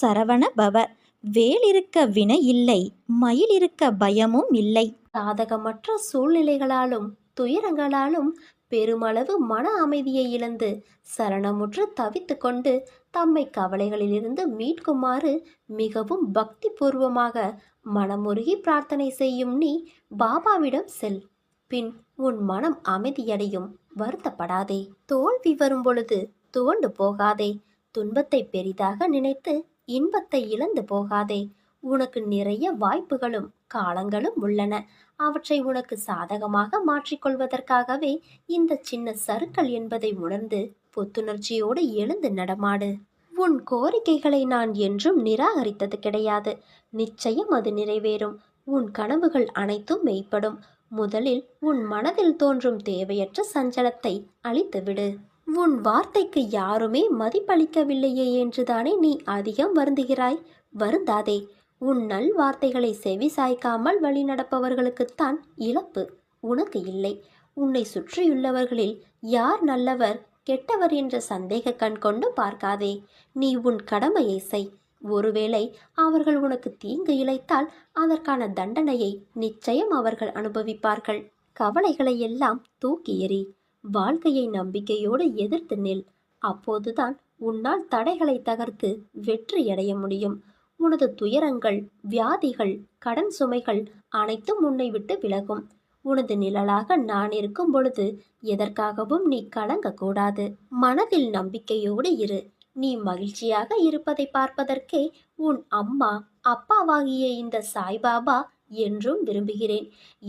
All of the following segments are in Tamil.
சரவண பவ. வேல் இருக்க வினை இல்லை மயில் இருக்க பயமும் இல்லை. சாதகமற்ற சூழ்நிலைகளாலும் துயரங்களாலும் பெருமளவு மன அமைதியை இழந்து சரணமுற்று தவித்து கொண்டு தம்மை கவலைகளிலிருந்து மீட்குமாறு மிகவும் பக்தி பூர்வமாக மனமுருகி பிரார்த்தனை செய்யும் நீ பாபாவிடம் செல். பின் உன் மனம் அமைதியடையும் வருத்தப்படாதே. தோல்வி வரும் பொழுது துவண்டு போகாதே. துன்பத்தை பெரிதாக நினைத்து இன்பத்தை இழந்து போகாதே. உனக்கு நிறைய வாய்ப்புகளும் காலங்களும் உள்ளன. அவற்றை உனக்கு சாதகமாக மாற்றிக்கொள்வதற்காகவே இந்த சின்ன சறுக்கல் என்பதை உணர்ந்து புத்துணர்ச்சியோடு எழுந்து நடமாடு. உன் கோரிக்கைகளை நான் என்றும் நிராகரித்தது கிடையாது. நிச்சயம் அது நிறைவேறும். உன் கனவுகள் அனைத்தும் மெய்ப்படும். முதலில் உன் மனதில் தோன்றும் தேவையற்ற சஞ்சலத்தை அழித்துவிடு. உன் வார்த்தைக்கு யாருமே மதிப்பளிக்கவில்லையே என்றுதானே நீ அதிகம் வருந்துகிறாய்? வருந்தாதே. உன் நல் வார்த்தைகளை செவி சாய்க்காமல் வழிநடப்பவர்களுக்குத்தான் இழப்பு. உனக்கு இல்லை. உன்னை சுற்றியுள்ளவர்களில் யார் நல்லவர் கெட்டவர் என்ற சந்தேக கண் கொண்டு பார்க்காதே. நீ உன் கடமையை செய். ஒருவேளை அவர்கள் உனக்கு தீங்கு இழைத்தால் அதற்கான தண்டனையை நிச்சயம் அவர்கள் அனுபவிப்பார்கள். கவலைகளை எல்லாம் தூக்கி எறி. வாழ்க்கையை நம்பிக்கையோடு எதிர்த்து நில். அப்போதுதான் உன்னால் தடைகளை தகர்த்து வெற்றியடைய முடியும். உனது துயரங்கள் வியாதிகள் கடன் சுமைகள் அனைத்தும் உன்னை விட்டு விலகும். உனது நிழலாக நான் இருக்கும் பொழுது எதற்காகவும் நீ கலங்கக்கூடாது மனதில் நம்பிக்கையோடு இரு. நீ மகிழ்ச்சியாக இருப்பதை பார்ப்பதற்கே உன் அம்மா அப்பாவாகிய இந்த சாய்பாபா என்றும் விரும்புகிறேன்.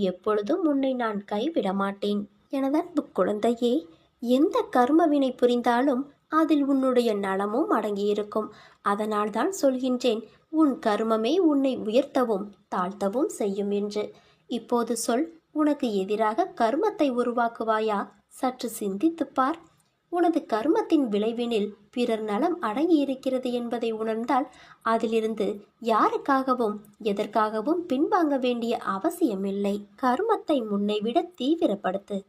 எப்பொழுதும் உன்னை நான் கைவிட மாட்டேன் எனதன்பு குழந்தையே எந்த கர்மவினை புரிந்தாலும் அதில் உன்னுடைய நலமும் அடங்கியிருக்கும். அதனால்தான் சொல்கின்றேன் உன் கர்மமே உன்னை உயர்த்தவும் தாழ்த்தவும் செய்யும் என்று. இப்போது சொல் உனக்கு எதிராக கர்மத்தை உருவாக்குவாயா? சற்று சிந்தித்துப் பார். உனது கர்மத்தின் விளைவினில் பிறர் நலம் அடங்கியிருக்கிறது என்பதை உணர்ந்தால் அதிலிருந்து யாருக்காகவும் எதற்காகவும் பின்வாங்க வேண்டிய அவசியமில்லை. கர்மத்தை முன்னைவிட தீவிரப்படுத்து.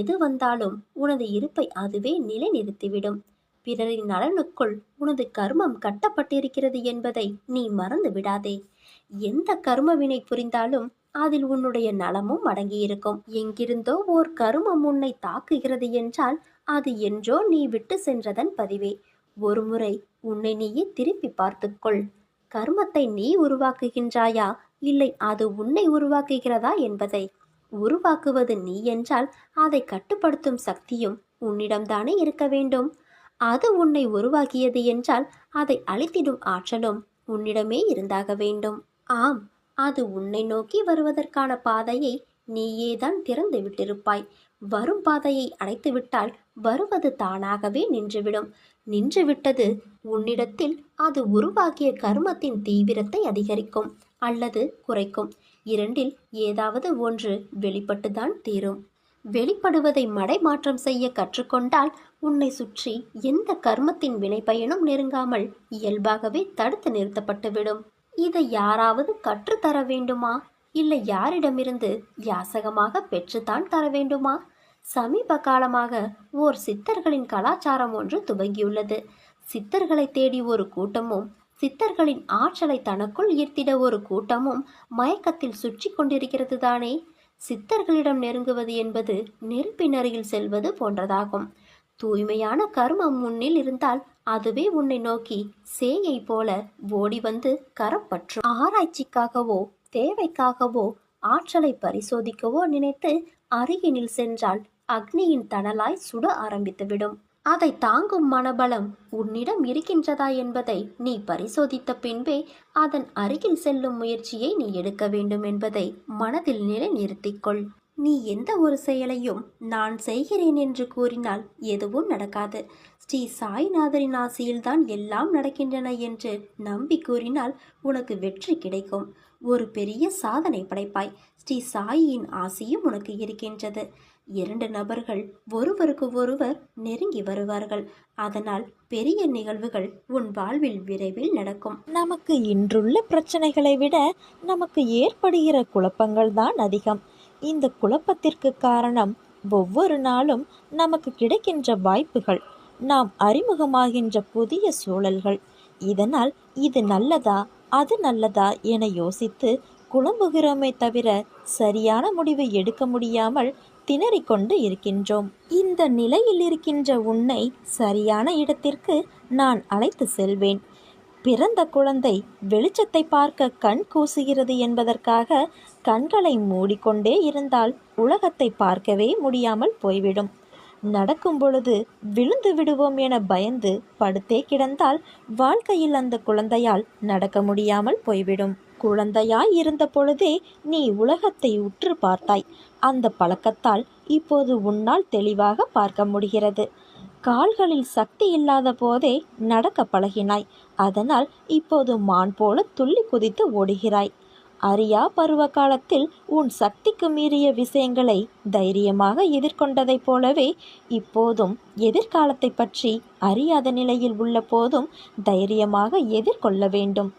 எது வந்தாலும் உனது இருப்பை அதுவே நிலைநிறுத்திவிடும். பிறரின் நலனுக்குள் உனது கர்மம் கட்டப்பட்டிருக்கிறது என்பதை நீ மறந்து விடாதே. எந்த கர்மவினை புரிந்தாலும் அதில் உன்னுடைய நலமும் அடங்கியிருக்கும். எங்கிருந்தோ ஓர் கருமம் உன்னை தாக்குகிறது என்றால் அது என்றோ நீ விட்டு சென்றதன் பதிவே. ஒருமுறை உன்னை நீயே திருப்பி பார்த்துக்கொள். கர்மத்தை நீ உருவாக்குகின்றாயா? இல்லை அது உன்னை உருவாக்குகிறதா என்பதை உருவாக்குவது நீ என்றால் அதை கட்டுப்படுத்தும் சக்தியும் உன்னிடம்தானே இருக்க வேண்டும். அது உன்னை உருவாக்கியது என்றால் அதை அழித்திடும் ஆற்றலும் உன்னிடமே இருந்தாக வேண்டும். ஆம் அது உன்னை நோக்கி வருவதற்கான பாதையை நீயேதான் திறந்து விட்டிருப்பாய் வரும் பாதையை அடைத்துவிட்டால் வருவது தானாகவே நின்றுவிடும். நின்றுவிட்டது உன்னிடத்தில் அது உருவாக்கிய கர்மத்தின் தீவிரத்தை அதிகரிக்கும் அல்லது குறைக்கும். இரண்டில் ஏதாவது ஒன்று வெளிப்பட்டுதான் தீரும். வெளிப்படுவதை மடைமாற்றம் செய்ய கற்றுக்கொண்டால் உன்னை சுற்றி எந்த கர்மத்தின் வினைப்பயனும் நெருங்காமல் இயல்பாகவே தடுத்து நிறுத்தப்பட்டுவிடும். இதை யாராவது கற்றுத்தர வேண்டுமா? இல்லை யாரிடமிருந்து யாசகமாக பெற்றுத்தான் தர வேண்டுமா? சமீப காலமாக ஓர் சித்தர்களின் கலாச்சாரம் ஒன்று துவங்கியுள்ளது. சித்தர்களை தேடி ஒரு கூட்டமும் சித்தர்களின் ஆற்றலை தனக்குள் ஈர்த்திட ஒரு கூட்டமும் மயக்கத்தில் சுற்றி கொண்டிருக்கிறது தானே சித்தர்களிடம் நெருங்குவது என்பது நெருப்பின் அருகில் செல்வது போன்றதாகும். தூய்மையான கர்மம் முன்னில் இருந்தால் அதுவே உன்னை நோக்கி சேயை போல ஓடி வந்து கரம் பற்றும் ஆராய்ச்சிக்காகவோ தேவைக்காகவோ ஆற்றலை பரிசோதிக்கவோ நினைத்து அருகினில் சென்றால் அக்னியின் தணலாய் சுட ஆரம்பித்துவிடும். அதை தாங்கும் மனபலம் உன்னிடம் இருக்கின்றதா என்பதை நீ பரிசோதித்த பின்பே அதன் அருகில் செல்லும் முயற்சியை நீ எடுக்க வேண்டும் என்பதை மனதில் நிலைநிறுத்திக்கொள் நீ எந்த ஒரு செயலையும் நான் செய்கிறேன் என்று கூறினால் எதுவும் நடக்காது. ஸ்ரீ சாய்நாதரின் ஆசையில்தான் எல்லாம் நடக்கின்றன என்று நம்பி கூறினால் உனக்கு வெற்றி கிடைக்கும். ஒரு பெரிய சாதனை படைப்பாய். ஸ்ரீ சாயியின் ஆசையும் உனக்கு இருக்கின்றது. இரண்டு நபர்கள் ஒருவருக்கு ஒருவர் நெருங்கி வருவார்கள். அதனால் பெரிய நிகழ்வுகள் உன் வாழ்வில் விரைவில் நடக்கும். நமக்கு இன்றுள்ள பிரச்சனைகளை விட நமக்கு ஏற்படுகிற குழப்பங்கள் தான் அதிகம். இந்த குழப்பத்திற்கு காரணம் ஒவ்வொரு நாளும் நமக்கு கிடைக்கின்ற வாய்ப்புகள். நாம் அறிமுகமாகின்ற புதிய சூழல்கள். இதனால் இது நல்லதா அது நல்லதா என யோசித்து குழம்புகிறோமே தவிர சரியான முடிவை எடுக்க முடியாமல் திணறிக்கொண்டு இருக்கின்றோம். இந்த நிலையில் இருக்கின்ற உன்னை சரியான இடத்திற்கு நான் அழைத்து செல்வேன். பிறந்த குழந்தை வெளிச்சத்தை பார்க்க கண் கூசுகிறது என்பதற்காக கண்களை மூடிக்கொண்டே இருந்தால் உலகத்தை பார்க்கவே முடியாமல் போய்விடும். நடக்கும் பொழுது விழுந்து விடுவோம் என பயந்து படுத்தே கிடந்தால் வாழ்க்கையில் அந்த குழந்தையால் நடக்க முடியாமல் போய்விடும். குழந்தையாய் இருந்த பொழுதே நீ உலகத்தை உற்று பார்த்தாய். அந்த பழக்கத்தால் இப்போது உன்னால் தெளிவாக பார்க்க முடிகிறது. கால்களில் சக்தி இல்லாத போதே நடக்க பழகினாய். அதனால் இப்போது மான் போல துள்ளி குதித்து ஓடுகிறாய். அறியா பருவ காலத்தில் உன் சக்திக்கு மீறிய விஷயங்களை தைரியமாக எதிர்கொண்டதைப் போலவே இப்போதும் எதிர்காலத்தை பற்றி அறியாத நிலையில் உள்ள போதும் தைரியமாக எதிர்கொள்ள வேண்டும்.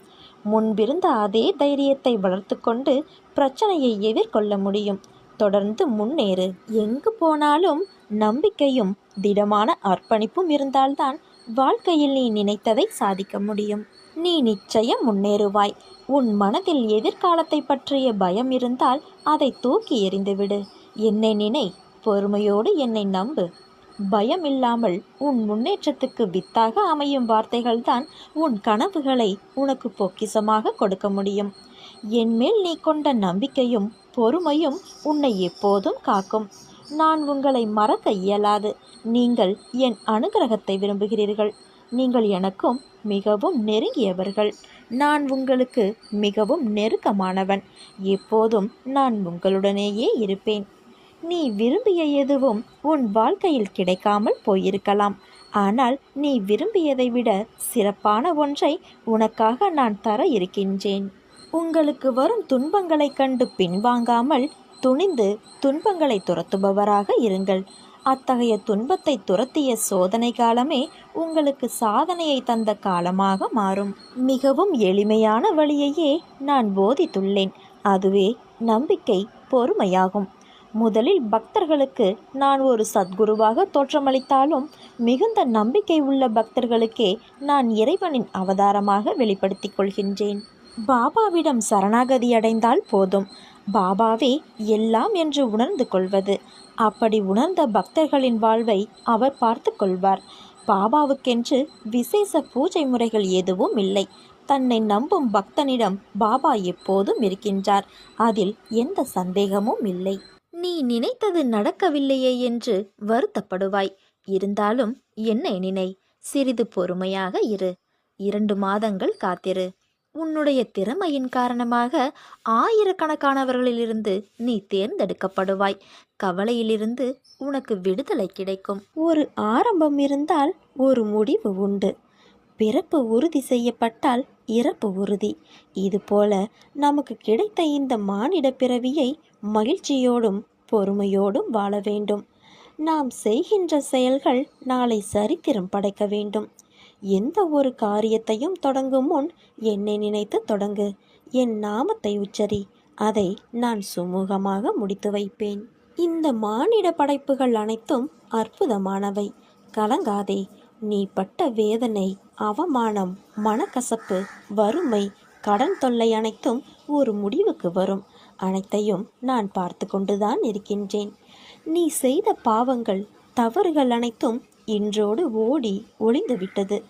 முன்பிருந்த அதே தைரியத்தை வளர்த்து கொண்டு பிரச்சனையை எதிர்கொள்ள முடியும். தொடர்ந்து முன்னேறு. எங்கு போனாலும் நம்பிக்கையும் திடமான அர்ப்பணிப்பும் இருந்தால்தான் வாழ்க்கையில் நீ நினைத்ததை சாதிக்க முடியும். நீ நிச்சயம் முன்னேறுவாய். உன் மனதில் எதிர்காலத்தை பற்றிய பயம் இருந்தால் அதை தூக்கி எறிந்துவிடு. என்னை நினை பொறுமையோடு என்னை நம்பு. பயம் இல்லாமல் உன் முன்னேற்றத்துக்கு வித்தாக அமையும் வார்த்தைகள்தான் உன் கனவுகளை உனக்கு பொக்கிசமாக கொடுக்க முடியும். என்மேல் நீ கொண்ட நம்பிக்கையும் பொறுமையும் உன்னை எப்போதும் காக்கும். நான் உங்களை மறக்க இயலாது. நீங்கள் என் அனுகிரகத்தை விரும்புகிறீர்கள். நீங்கள் எனக்கும் மிகவும் நெருங்கியவர்கள். நான் உங்களுக்கு மிகவும் நெருக்கமானவன். எப்போதும் நான் உங்களுடனேயே இருப்பேன். நீ விரும்பிய எதுவும் உன் வாழ்க்கையில் கிடைக்காமல் போயிருக்கலாம். ஆனால் நீ விரும்பியதை விட சிறப்பான ஒன்றை உனக்காக நான் தர இருக்கின்றேன். உங்களுக்கு வரும் துன்பங்களைக் கண்டு பின்வாங்காமல் துணிந்து துன்பங்களை துரத்துபவராக இருங்கள். அத்தகைய துன்பத்தை துரத்திய சோதனை காலமே உங்களுக்கு சாதனையை தந்த காலமாக மாறும். மிகவும் எளிமையான வழியையே நான் போதித்துள்ளேன். அதுவே நம்பிக்கை பொறுமையாகும். முதலில் பக்தர்களுக்கு நான் ஒரு சத்குருவாக தோற்றமளித்தாலும் மிகுந்த நம்பிக்கை உள்ள பக்தர்களுக்கே நான் இறைவனின் அவதாரமாக வெளிப்படுத்திக் கொள்கின்றேன். பாபாவிடம் சரணாகதி அடைந்தால் போதும். பாபாவே எல்லாம் என்று உணர்ந்து கொள்வது. அப்படி உணர்ந்த பக்தர்களின் வாழ்வை அவர் பார்த்து கொள்வார். பாபாவுக்கென்று விசேஷ பூஜை முறைகள் எதுவும் இல்லை. தன்னை நம்பும் பக்தனிடம் பாபா எப்போதும் இருக்கின்றார். அதில் எந்த சந்தேகமும் இல்லை. நீ நினைத்தது நடக்கவில்லையே என்று வருத்தப்படுவாய். இருந்தாலும் என்னை நினை. சிறிது பொறுமையாக இரு. இரண்டு மாதங்கள் காத்திரு. உன்னுடைய திறமையின் காரணமாக ஆயிரக்கணக்கானவர்களிலிருந்து நீ தேர்ந்தெடுக்கப்படுவாய். கவலையிலிருந்து உனக்கு விடுதலை கிடைக்கும். ஒரு ஆரம்பம் இருந்தால் ஒரு முடிவு உண்டு. பிறப்பு உறுதி செய்யப்பட்டால் இறப்பு உறுதி. இதுபோல நமக்கு கிடைத்த இந்த மானிட பிறவியை மகிழ்ச்சியோடும் பொறுமையோடும் வாழ வேண்டும். நாம் செய்கின்ற செயல்கள் நாளை சரித்திரம் படைக்க வேண்டும். எந்த ஒரு காரியத்தையும் தொடங்கும் முன் என்னை நினைத்து தொடங்கு. என் நாமத்தை உச்சரி. அதை நான் சுமூகமாக முடித்து வைப்பேன். இந்த மானிட படைப்புகள் அனைத்தும் அற்புதமானவை. கலங்காதே. நீ பட்ட வேதனை அவமானம் மனக்கசப்பு வறுமை கடன் தொல்லை அனைத்தும் ஒரு முடிவுக்கு வரும். அனைத்தையும் நான் பார்த்து கொண்டுதான் இருக்கின்றேன். நீ செய்த பாவங்கள் தவறுகள் அனைத்தும் இன்றோடு ஓடி ஒளிந்துவிட்டது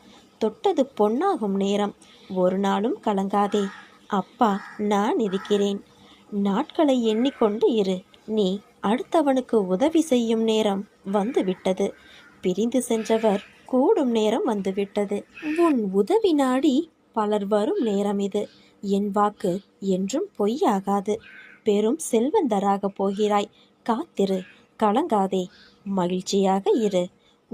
தொட்டது பொன்னாகும் நேரம். ஒரு நாளும் கலங்காதே. அப்பா நான் இருக்கிறேன். நாட்களை எண்ணிக்கொண்டு இரு. நீ அடுத்தவனுக்கு உதவி செய்யும் நேரம் வந்துவிட்டது. பிரிந்து சென்றவர் கூடும் நேரம் வந்துவிட்டது. உன் உதவி நாடி பலர் வரும் நேரம் இது. என் வாக்கு என்றும் பொய்யாகாது. பெரும் செல்வந்தராக போகிறாய். காத்திரு. கலங்காதே. மகிழ்ச்சியாக இரு.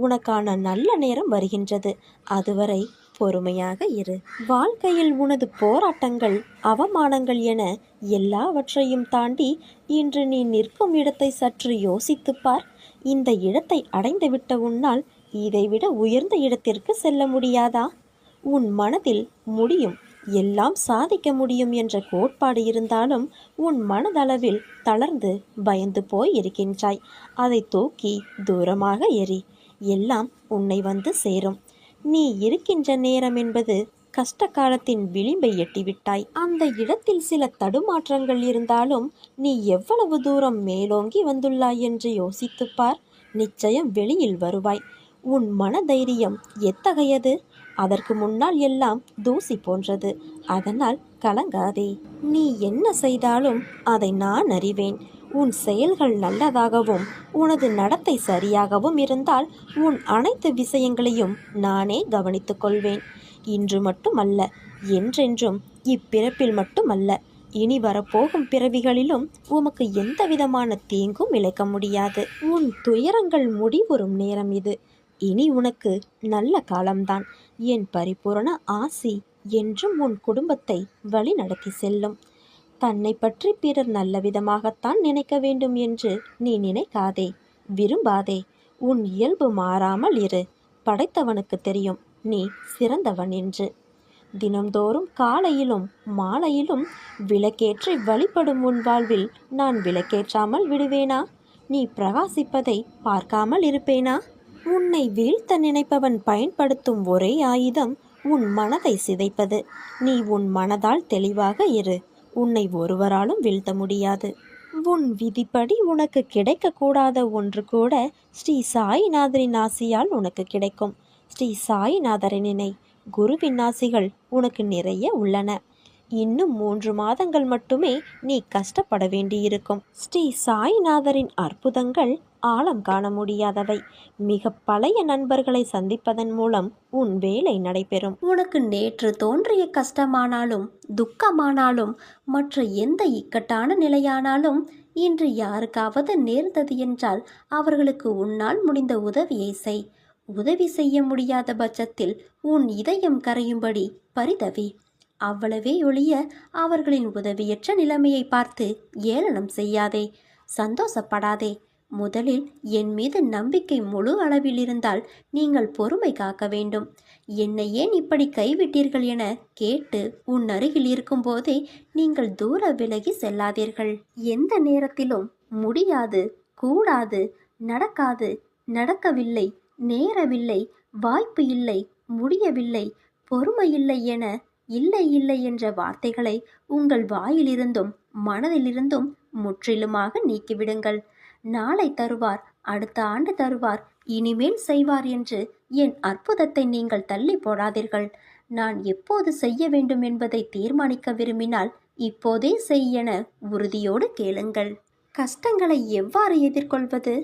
உனக்கான நல்ல நேரம் வருகின்றது. அதுவரை பொறுமையாக இரு. வாழ்க்கையில் உனது போராட்டங்கள் அவமானங்கள் என எல்லாவற்றையும் தாண்டி இன்று நீ நிற்கும் இடத்தை சற்று யோசித்துப் பார். இந்த இடத்தை அடைந்துவிட்ட உன்னால் இதைவிட உயர்ந்த இடத்திற்கு செல்ல முடியாதா? உன் மனதில் முடியும் எல்லாம் சாதிக்க முடியும் என்ற கோட்பாடு இருந்தாலும் உன் மனதளவில் தளர்ந்து பயந்து போய் இருக்கின்றாய். அதை தூக்கி தூரமாக எறி. எல்லாம் உன்னை வந்து சேரும். நீ இருக்கின்ற நேரம் என்பது கஷ்ட காலத்தின் விளிம்பை எட்டிவிட்டாய். அந்த இடத்தில் சில தடுமாற்றங்கள் இருந்தாலும் நீ எவ்வளவு தூரம் மேலோங்கி வந்துள்ளாய் என்று யோசித்துப் பார். நிச்சயம் வெளியில் வருவாய். உன் மனதைரியம் எத்தகையது? அதற்கு முன்னால் எல்லாம் தூசி போன்றது. அதனால் கலங்காதே. நீ என்ன செய்தாலும் அதை நான் அறிவேன். உன் செயல்கள் நல்லதாகவும் உனது நடத்தை சரியாகவும் இருந்தால் உன் அனைத்து விஷயங்களையும் நானே கவனித்துக் கொள்வேன். இன்று மட்டுமல்ல என்றென்றும் இப்பிறப்பில் மட்டுமல்ல இனி வரப்போகும் பிறவிகளிலும் உமக்கு எந்த விதமான தீங்கும் இழைக்க முடியாது. உன் துயரங்கள் முடிவுறும் நேரம் இது. இனி உனக்கு நல்ல காலம்தான். என் பரிபூரண ஆசி என்றும் உன் குடும்பத்தை வழி நடத்தி செல்லும். தன்னை பற்றி பிறர் நல்ல விதமாகத்தான் நினைக்க வேண்டும் என்று நீ நினைக்காதே விரும்பாதே. உன் இயல்பு மாறாமல் இரு. படைத்தவனுக்கு தெரியும் நீ சிறந்தவன் என்று. தினம்தோறும் காலையிலும் மாலையிலும் விளக்கேற்றி வழிபடும் உன் வாழ்வில் நான் விளக்கேற்றாமல் விடுவேனா? நீ பிரகாசிப்பதை பார்க்காமல் இருப்பேனா? உன்னை வீழ்த்த நினைப்பவன் பயன்படுத்தும் ஒரே ஆயுதம் உன் மனதை சிதைப்பது. நீ உன் மனதால் தெளிவாக இரு. உன்னை ஒருவராலும் வீழ்த்த முடியாது. உன் விதிப்படி உனக்கு கிடைக்கக்கூடாத ஒன்று கூட ஸ்ரீ சாய்நாதரின் ஆசியால் உனக்கு கிடைக்கும். ஸ்ரீ சாய்நாதரை நினை குருவின் ஆசிகள் உனக்கு நிறைய உள்ளன. இன்னும் மூன்று மாதங்கள் மட்டுமே நீ கஷ்டப்பட வேண்டியிருக்கும். ஸ்ரீ சாய்நாதரின் அற்புதங்கள் ஆழம் காண முடியாதவை. மிக பழைய நண்பர்களை சந்திப்பதன் மூலம் உன் வேலை நடைபெறும். உனக்கு நேற்று தோன்றிய கஷ்டமானாலும் துக்கமானாலும் மற்ற எந்த இக்கட்டான நிலையானாலும் இன்று யாருக்காவது நேர்ந்தது என்றால் அவர்களுக்கு உன்னால் முடிந்த உதவியை செய். உதவி செய்ய முடியாத பட்சத்தில் உன் இதயம் கரையும்படி பரிதவி. அவ்வளவே ஒழிய அவர்களின் உதவியற்ற நிலைமையை பார்த்து ஏளனம் செய்யாதே. சந்தோஷப்படாதே. முதலில் என் மீது நம்பிக்கை முழு அளவில் இருந்தால் நீங்கள் பொறுமை காக்க வேண்டும். என்னை ஏன் இப்படி கைவிட்டீர்கள் என கேட்டு உன் அருகில் இருக்கும்போதே நீங்கள் தூர விலகி செல்லாதீர்கள். எந்த நேரத்திலும் முடியாது கூடாது நடக்காது நடக்கவில்லை நேரவில்லை வாய்ப்பு இல்லை முடியவில்லை பொறுமையில்லை என இல்லை இல்லை என்ற வார்த்தைகளை உங்கள் வாயிலிருந்தும் மனதிலிருந்தும் முற்றிலுமாக நீக்கிவிடுங்கள். நாளை தருவார் அடுத்த ஆண்டு தருவார் இனிமேல் செய்வார் என்று என் அற்புதத்தை நீங்கள் தள்ளி போடாதீர்கள். நான் எப்போது செய்ய வேண்டும் என்பதை தீர்மானிக்க விரும்பினால் இப்போதே செய் என உறுதியோடு கேளுங்கள். கஷ்டங்களை எவ்வாறு எதிர்கொள்வது?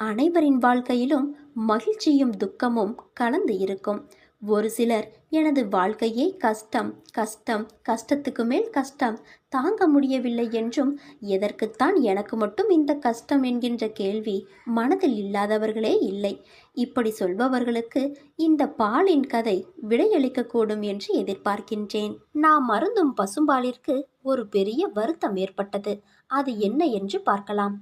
அனைவரின் வாழ்க்கையிலும் மகிழ்ச்சியும் துக்கமும் கலந்து இருக்கும். ஒரு சிலர் எனது வாழ்க்கையே கஷ்டம் கஷ்டம் கஷ்டத்துக்கு மேல் கஷ்டம் தாங்க முடியவில்லை என்றும் எதற்குத்தான் எனக்கு மட்டும் இந்த கஷ்டம் என்கின்ற கேள்வி மனதில் இல்லாதவர்களே இல்லை. இப்படி சொல்பவர்களுக்கு இந்த பாலின் கதை விடையளிக்கக்கூடும் என்று எதிர்பார்க்கின்றேன். நாம் மருந்தும் பசும்பாலிற்கு ஒரு பெரிய வருத்தம் ஏற்பட்டது. அது என்ன என்று பார்க்கலாம்.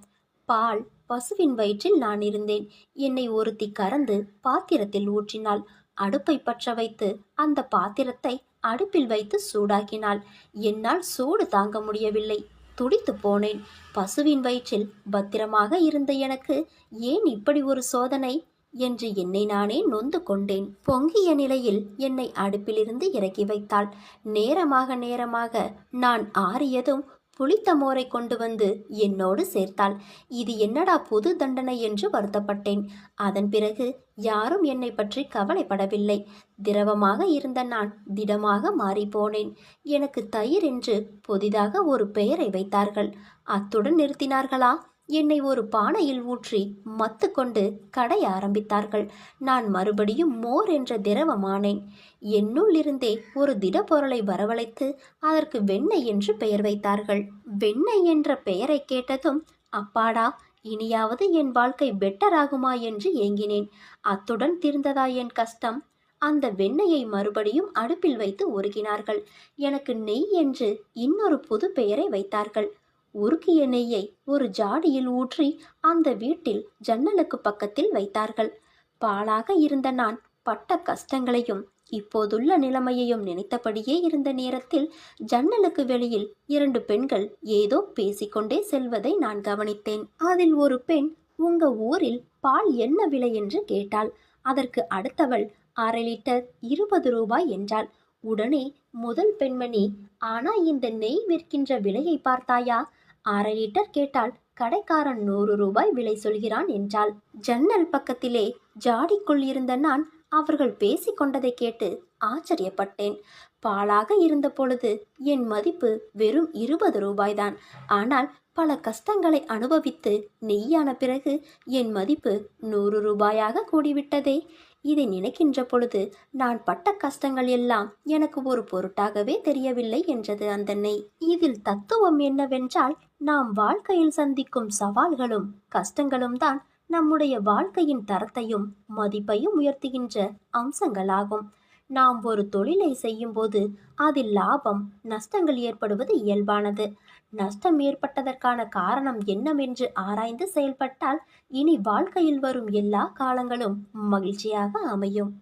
பால் பசுவின் வயிற்றில் நான் இருந்தேன். என்னை ஒருத்தி கறந்து பாத்திரத்தில் ஊற்றினாள். அடுப்பை பற்ற வைத்து அந்த பாத்திரத்தை அடுப்பில் வைத்து சூடாக்கினாள். என்னால் சூடு தாங்க முடியவில்லை. துடித்து போனேன். பசுவின் வயிற்றில் பத்திரமாக இருந்த எனக்கு ஏன் இப்படி ஒரு சோதனை? என்று என்னை நானே நொந்து கொண்டேன். பொங்கிய நிலையில் என்னை அடுப்பிலிருந்து இறக்கி வைத்தாள். நேரமாக நேரமாக நான் ஆறியதும் புளித்த மோரை கொண்டு வந்து என்னோடு சேர்த்தாள். இது என்னடா புது தண்டனை என்று வருத்தப்பட்டேன். அதன் பிறகு யாரும் என்னை பற்றி கவலைப்படவில்லை. திரவமாக இருந்த நான் திடமாக மாறிப்போனேன். எனக்கு தயிர் என்று புதிதாக ஒரு பெயரை வைத்தார்கள். அத்துடன் நிறுத்தினார்களா? என்னை ஒரு பானையில் ஊற்றி மத்து கொண்டு கடைய ஆரம்பித்தார்கள். நான் மறுபடியும் மோர் என்ற திரவமானேன். என்னுள் இருந்தே ஒரு திடப்பொருளை வரவழைத்து அதற்கு வெண்ணெய் என்று பெயர் வைத்தார்கள். வெண்ணெய் என்ற பெயரை கேட்டதும் அப்பாடா இனியாவது என் வாழ்க்கை பெட்டர் ஆகுமா என்று ஏங்கினேன். அத்துடன் தீர்ந்ததா என் கஷ்டம்? அந்த வெண்ணெயை மறுபடியும் அடுப்பில் வைத்து உருகினார்கள். எனக்கு நெய் என்று இன்னொரு புது பெயரை வைத்தார்கள். உருக்கிய நெய்யை ஒரு ஜாடியில் ஊற்றி அந்த வீட்டில் ஜன்னலுக்கு பக்கத்தில் வைத்தார்கள். பாலாக இருந்த நான் பட்ட கஷ்டங்களையும் இப்போதுள்ள நிலைமையையும் நினைத்தபடியே இருந்த நேரத்தில் ஜன்னலுக்கு வெளியில் இரண்டு பெண்கள் ஏதோ பேசிக்கொண்டே செல்வதை நான் கவனித்தேன். அதில் ஒரு பெண் உங்க ஊரில் பால் என்ன விலை என்று கேட்டாள். அதற்கு அடுத்தவள் அரை லிட்டர் இருபது ரூபாய் என்றாள். உடனே முதல் பெண்மணி ஆனா இந்த நெய் விற்கின்ற விலையை பார்த்தாயா? அரை லிட்டர் கேட்டால் கடைக்காரன் நூறு ரூபாய் விலை சொல்கிறான் என்றாள். ஜன்னல் பக்கத்திலே ஜாடிக்குள் இருந்த நான் அவர்கள் பேசிக்கொண்டதை கேட்டு ஆச்சரியப்பட்டேன். பாலாக இருந்த பொழுது என் மதிப்பு வெறும் இருபது ரூபாய்தான் ஆனால் பல கஷ்டங்களை அனுபவித்து நெய்யான பிறகு என் மதிப்பு நூறு ரூபாயாக கூடிவிட்டதே. இதை நினைக்கின்ற பொழுது நான் பட்ட கஷ்டங்கள் எல்லாம் எனக்கு ஒரு பொருட்டாகவே தெரியவில்லை என்றது அந்த நெய். இதில் தத்துவம் என்னவென்றால் நாம் வாழ்க்கையில் சந்திக்கும் சவால்களும் கஷ்டங்களும் தான் நம்முடைய வாழ்க்கையின் தரத்தையும் மதிப்பையும் உயர்த்துகின்ற அம்சங்களாகும். நாம் ஒரு தொழிலை செய்யும்போது அதில் லாபம் நஷ்டங்கள் ஏற்படுவது இயல்பானது. நஷ்டம் ஏற்பட்டதற்கான காரணம் என்னவென்று ஆராய்ந்து செயல்பட்டால் இனி வாழ்க்கையில் வரும் எல்லா காலங்களும் மகிழ்ச்சியாக அமையும்.